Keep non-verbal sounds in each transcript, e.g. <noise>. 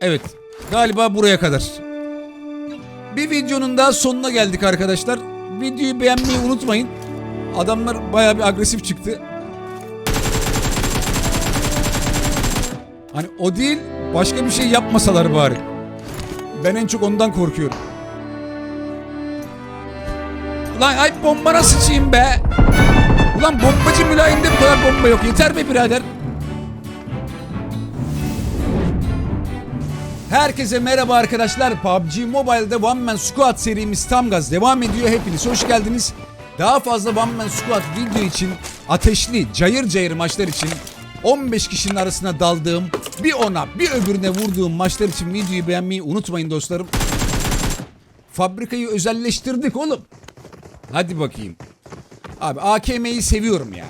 Evet. Galiba buraya kadar. Bir videonun daha sonuna geldik arkadaşlar. Videoyu beğenmeyi unutmayın. Adamlar bayağı bir agresif çıktı. Hani o değil başka bir şey yapmasalar bari. Ben en çok ondan korkuyorum. Ulan ay bombana sıçayım be. Ulan bombacı mülayimde bu kadar bomba yok. Yeter be birader. Herkese merhaba arkadaşlar. PUBG Mobile'de One Man Squad serimiz tam gaz devam ediyor. Hepiniz hoş geldiniz. Daha fazla One Man Squad video için ateşli, cayır cayır maçlar için 15 kişinin arasına daldığım, bir ona bir öbürüne vurduğum maçlar için videoyu beğenmeyi unutmayın dostlarım. Fabrikayı özelleştirdik oğlum. Hadi bakayım. Abi AKM'yi seviyorum ya.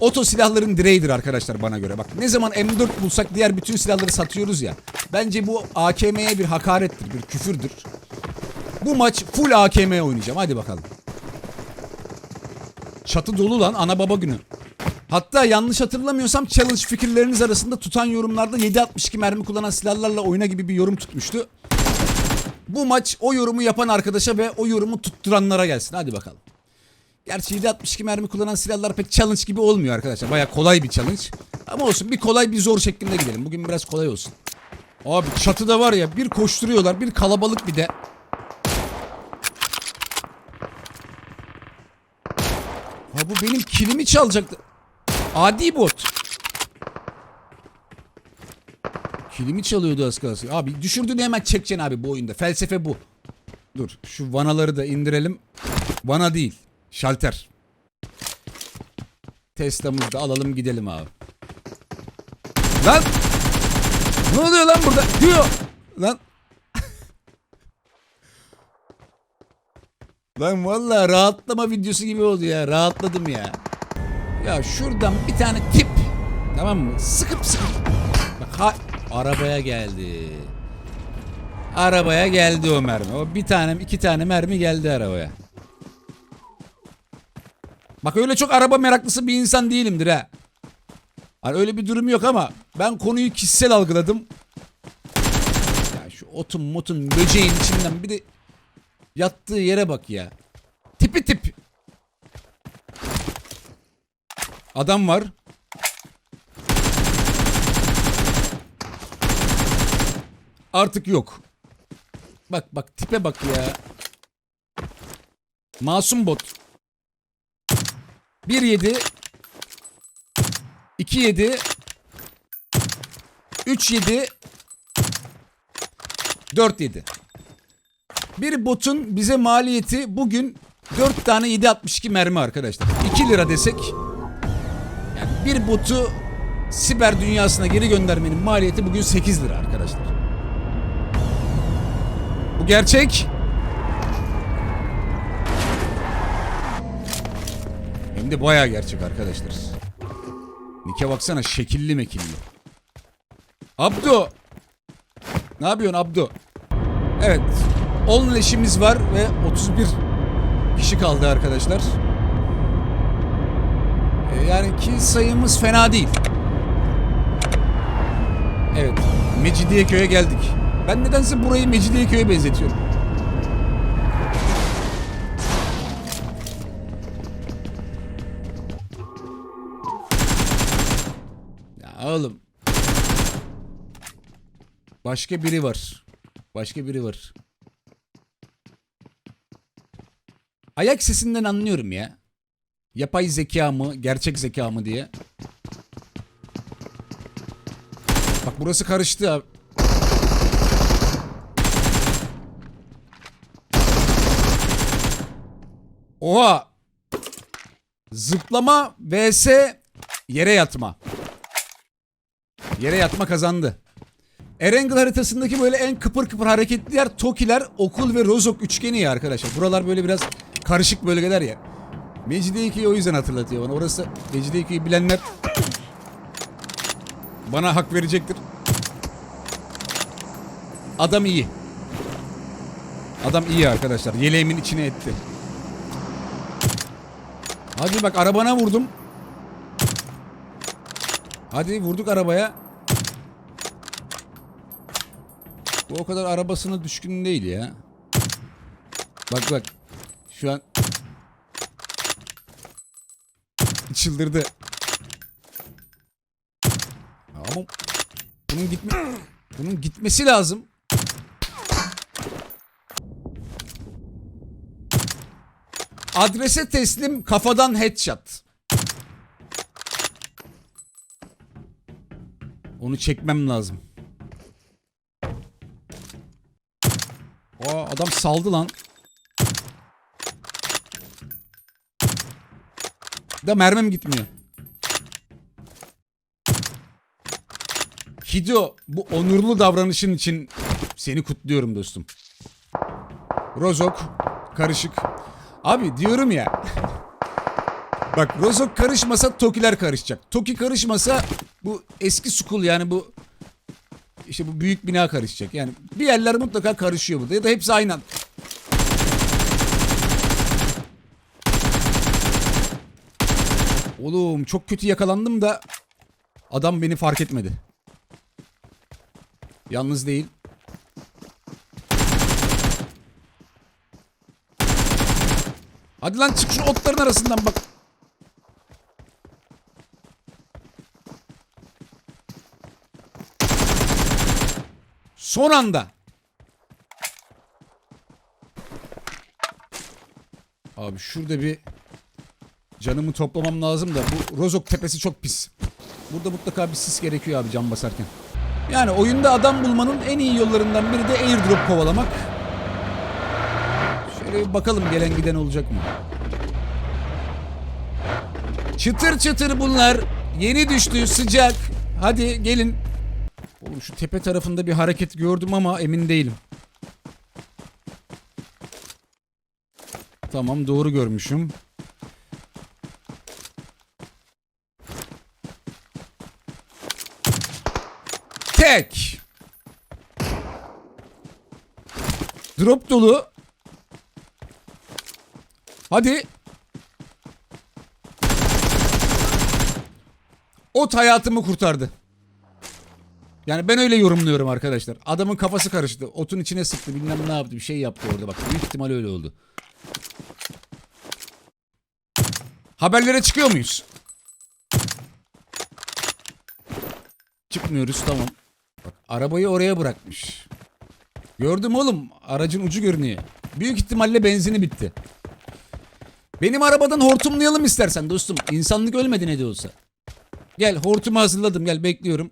Oto silahların direğidir arkadaşlar bana göre. Bak ne zaman M4 bulsak diğer bütün silahları satıyoruz ya. Bence bu AKM'ye bir hakarettir, bir küfürdür. Bu maç full AKM oynayacağım. Hadi bakalım. Çatı dolu lan ana baba günü. Hatta yanlış hatırlamıyorsam challenge fikirleriniz arasında tutan yorumlarda 7.62 mermi kullanan silahlarla oyna gibi bir yorum tutmuştu. Bu maç o yorumu yapan arkadaşa ve o yorumu tutturanlara gelsin. Hadi bakalım. Gerçi 7.62 mermi kullanan silahlar pek challenge gibi olmuyor arkadaşlar. Baya kolay bir challenge. Ama olsun bir kolay bir zor şeklinde gidelim. Bugün biraz kolay olsun. Abi çatıda var ya bir koşturuyorlar bir kalabalık bir de. Ha bu benim kilimi çalacaktı. Adi bot. Kilimi çalıyordu az kalsın. Abi düşürdüğünü hemen çekeceksin abi bu oyunda. Felsefe bu. Dur şu vanaları da indirelim. Vana değil. Şalter. Tesla'mızı da alalım gidelim abi. Lan! Ne oluyor lan burada? Diyor. Lan. <laughs> lan vallahi rahatlama videosu gibi oldu ya. Rahatladım ya. Ya şuradan bir tane tip. Tamam mı? Sıkıp sıkıp. Bak ha arabaya geldi. Arabaya geldi o mermi. O bir tane iki tane mermi geldi arabaya. Bak öyle çok araba meraklısı bir insan değilimdir ha. Hani öyle bir durum yok ama ben konuyu kişisel algıladım. Ya şu otun motun böceğin içinden bir de yattığı yere bak ya. Tipi tip. Adam var. Artık yok. Bak bak tipe bak ya. Masum bot. 1 7 2 7 3 7 4 7 Bir botun bize maliyeti bugün 4 tane 7.62 mermi arkadaşlar. 2 lira desek yani bir botu siber dünyasına geri göndermenin maliyeti bugün 8 lira arkadaşlar. Bu gerçek. De bayağı gerçek arkadaşlar. Nike baksana şekilli mekilli. Abdo. Ne yapıyorsun Abdo? Evet. 10 leşimiz var ve 31 kişi kaldı arkadaşlar. Ee, Yani kill sayımız fena değil. Evet. Mecidiyeköy'e geldik. Ben nedense burayı Mecidiyeköy'e benzetiyorum. Oğlum. Başka biri var. Başka biri var. Ayak sesinden anlıyorum ya. Yapay zeka mı, gerçek zeka mı diye. Bak burası karıştı abi. Oha. Zıplama vs yere yatma. Yere yatma kazandı. Erengel haritasındaki böyle en kıpır kıpır hareketli yer Tokiler, Okul ve Rozok üçgeni ya arkadaşlar. Buralar böyle biraz karışık bölgeler ya. Mecidiyeköy'ü o yüzden hatırlatıyor bana. Orası Mecidiyeköy'ü bilenler bana hak verecektir. Adam iyi. Adam iyi arkadaşlar. Yeleğimin içine etti. Hadi bak arabana vurdum. Hadi vurduk arabaya. O kadar arabasına düşkün değil ya. Bak bak. Şu an çıldırdı. Ama bunun gitme bunun gitmesi lazım. Adrese teslim kafadan headshot. Onu çekmem lazım. Aa adam saldı lan. Da mermim gitmiyor. Hideo bu onurlu davranışın için seni kutluyorum dostum. Rozok karışık. Abi diyorum ya. Bak Rozok karışmasa Tokiler karışacak. Toki karışmasa bu eski school yani bu işte bu büyük bina karışacak. Yani bir yerler mutlaka karışıyor burada ya da hepsi aynı. anda. Oğlum çok kötü yakalandım da adam beni fark etmedi. Yalnız değil. Hadi lan çık şu otların arasından bak. Son anda. Abi şurada bir canımı toplamam lazım da bu Rozok tepesi çok pis. Burada mutlaka bir sis gerekiyor abi cam basarken. Yani oyunda adam bulmanın en iyi yollarından biri de airdrop kovalamak. Şöyle bir bakalım gelen giden olacak mı? Çıtır çıtır bunlar. Yeni düştü sıcak. Hadi gelin. Şu tepe tarafında bir hareket gördüm ama emin değilim. Tamam doğru görmüşüm. Tek. Drop dolu. Hadi. Ot hayatımı kurtardı. Yani ben öyle yorumluyorum arkadaşlar. Adamın kafası karıştı. Otun içine sıktı. Bilmem ne yaptı. Bir şey yaptı orada bak. Büyük ihtimal öyle oldu. Haberlere çıkıyor muyuz? Çıkmıyoruz tamam. Bak arabayı oraya bırakmış. Gördüm oğlum. Aracın ucu görünüyor. Büyük ihtimalle benzini bitti. Benim arabadan hortumlayalım istersen dostum. İnsanlık ölmedi ne de olsa. Gel hortumu hazırladım gel bekliyorum.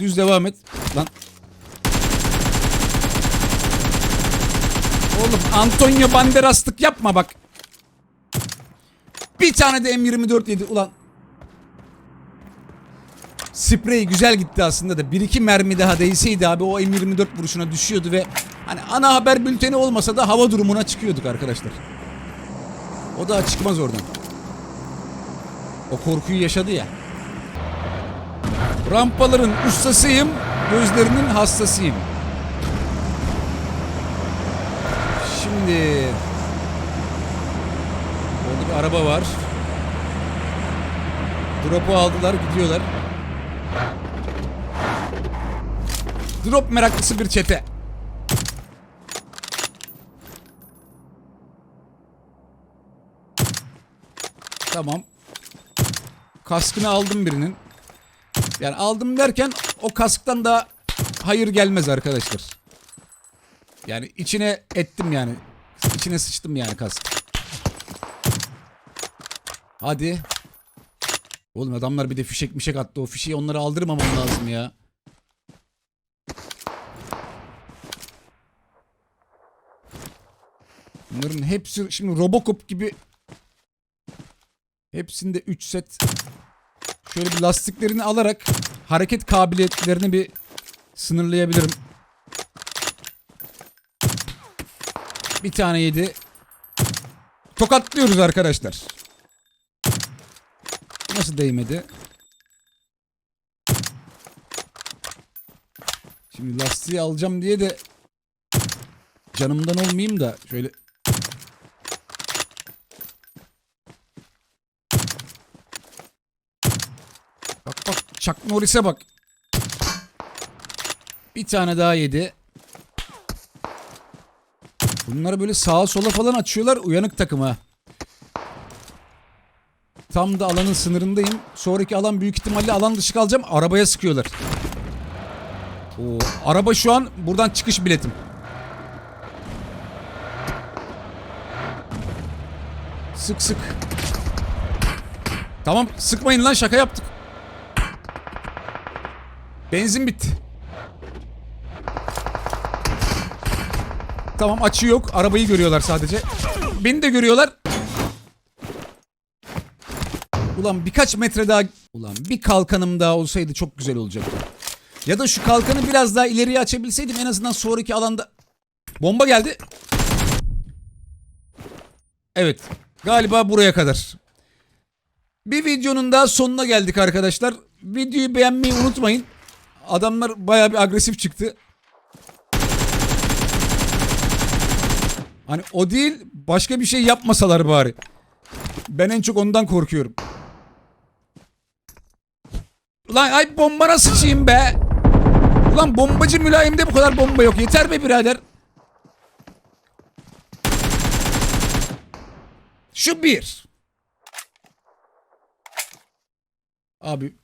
Düz devam et. Lan. Oğlum Antonio Banderas'lık yapma bak. Bir tane de M24 yedi ulan. Sprey güzel gitti aslında da bir iki mermi daha değseydi abi o M24 vuruşuna düşüyordu ve hani ana haber bülteni olmasa da hava durumuna çıkıyorduk arkadaşlar. O da çıkmaz oradan. O korkuyu yaşadı ya. Rampaların ustasıyım, gözlerinin hastasıyım. Şimdi orada bir araba var. Drop'u aldılar, gidiyorlar. Drop meraklısı bir çete. Tamam. Kaskını aldım birinin. Yani aldım derken o kasktan da hayır gelmez arkadaşlar. Yani içine ettim yani. İçine sıçtım yani kask. Hadi. Oğlum adamlar bir de fişek mişek attı. O fişeği onlara aldırmamam lazım ya. Bunların hepsi şimdi Robocop gibi hepsinde 3 set şöyle bir lastiklerini alarak hareket kabiliyetlerini bir sınırlayabilirim. Bir tane yedi. Tokatlıyoruz arkadaşlar. Nasıl değmedi? Şimdi lastiği alacağım diye de canımdan olmayayım da şöyle Bak bak Chuck Norris'e bak. Bir tane daha yedi. Bunları böyle sağa sola falan açıyorlar. Uyanık takım ha. Tam da alanın sınırındayım. Sonraki alan büyük ihtimalle alan dışı kalacağım. Arabaya sıkıyorlar. Oo, araba şu an buradan çıkış biletim. Sık sık. Tamam sıkmayın lan şaka yaptık. Benzin bitti. Tamam açı yok. Arabayı görüyorlar sadece. Beni de görüyorlar. Ulan birkaç metre daha... Ulan bir kalkanım daha olsaydı çok güzel olacaktı. Ya da şu kalkanı biraz daha ileriye açabilseydim en azından sonraki alanda... Bomba geldi. Evet. Galiba buraya kadar. Bir videonun daha sonuna geldik arkadaşlar. Videoyu beğenmeyi unutmayın. Adamlar baya bir agresif çıktı. Hani o değil başka bir şey yapmasalar bari. Ben en çok ondan korkuyorum. Ulan ay bombana sıçayım be. Ulan bombacı mülayimde bu kadar bomba yok. Yeter be birader. Şu bir. Abi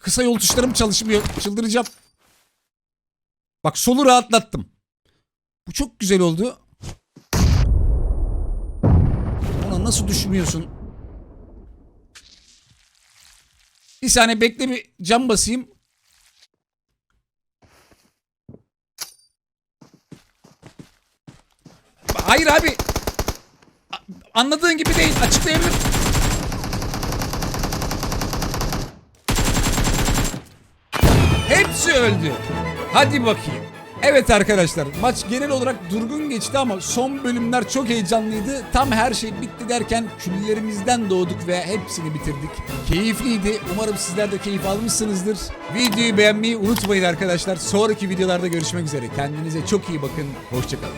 kısa yol tuşlarım çalışmıyor. Çıldıracağım. Bak solu rahatlattım. Bu çok güzel oldu. Ona nasıl düşmüyorsun? Bir saniye bekle bir cam basayım. Hayır abi. Anladığın gibi değil. Açıklayabilirim. Hepsi öldü. Hadi bakayım. Evet arkadaşlar maç genel olarak durgun geçti ama son bölümler çok heyecanlıydı. Tam her şey bitti derken küllerimizden doğduk ve hepsini bitirdik. Keyifliydi. Umarım sizler de keyif almışsınızdır. Videoyu beğenmeyi unutmayın arkadaşlar. Sonraki videolarda görüşmek üzere. Kendinize çok iyi bakın. Hoşçakalın.